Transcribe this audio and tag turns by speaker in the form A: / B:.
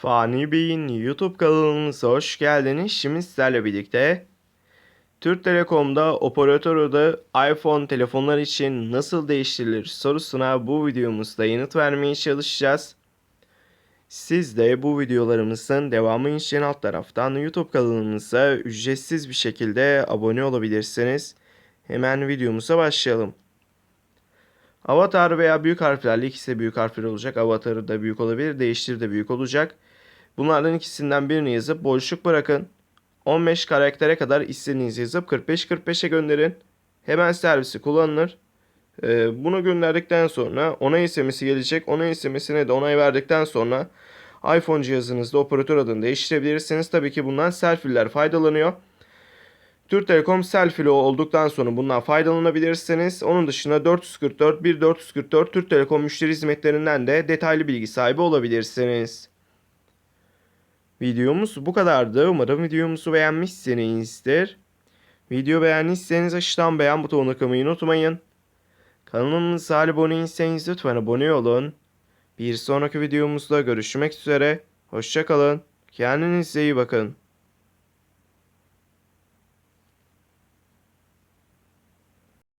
A: Fani Bey'in YouTube kanalımıza hoş geldiniz. Şimdi sizlerle birlikte Türk Telekom'da operatör adı iPhone telefonlar için nasıl değiştirilir sorusuna bu videomuzda yanıt vermeye çalışacağız. Siz de bu videolarımızın devamı için alt taraftan YouTube kanalımıza ücretsiz bir şekilde abone olabilirsiniz. Hemen videomuza başlayalım. Avatar veya büyük harflerle ikisi de büyük harfler olacak. Avatarı da büyük olabilir, değiştir de büyük olacak. Bunlardan ikisinden birini yazıp boşluk bırakın. 15 karaktere kadar istediğinizi yazıp 45-45'e gönderin. Hemen servisi kullanılır. Ee, bunu gönderdikten sonra onay istemesi gelecek. Onay istemesine de onay verdikten sonra iPhone cihazınızda operatör adını değiştirebilirsiniz. Tabii ki bundan selfie'ler faydalanıyor. Türk Telekom selfie olduktan sonra bundan faydalanabilirsiniz. Onun dışında 444 1444 Türk Telekom müşteri hizmetlerinden de detaylı bilgi sahibi olabilirsiniz. Videomuz bu kadardı. Umarım videomuzu beğenmişsinizdir. Video beğendiyseniz aşağıdan beğen butonuna kılmayı unutmayın. Kanalımıza abone değilseniz lütfen abone olun. Bir sonraki videomuzda görüşmek üzere. Hoşçakalın. Kendinize iyi bakın.